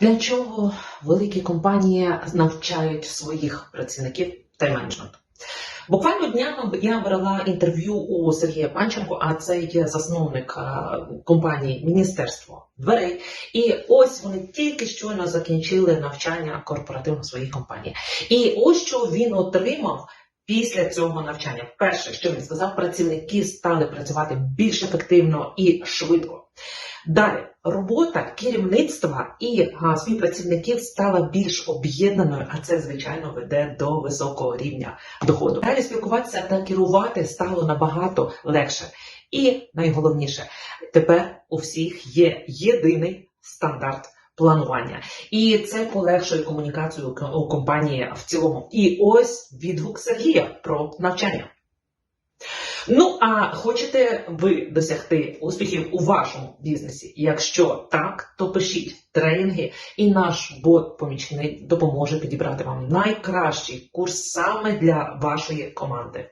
Для чого великі компанії навчають своїх працівників тайм-менеджменту? Буквально днями я брала інтерв'ю у Сергія Панченко, а це є засновник компанії Міністерство дверей. І ось вони тільки щойно закінчили навчання корпоративно в своїй компанії. І ось що він отримав. Після цього навчання, перше, що він сказав, працівники стали працювати більш ефективно і швидко. Далі робота керівництва і а, співпрацівників стала більш об'єднаною, а це звичайно веде до високого рівня доходу. Далі спілкуватися та керувати стало набагато легше. І найголовніше, тепер у всіх є єдиний стандарт. Планування, і це полегшує комунікацію у компанії в цілому. І ось відгук Сергія про навчання. Ну, а хочете ви досягти успіхів у вашому бізнесі? Якщо так, то пишіть тренінги, і наш бот-помічник допоможе підібрати вам найкращий курс саме для вашої команди.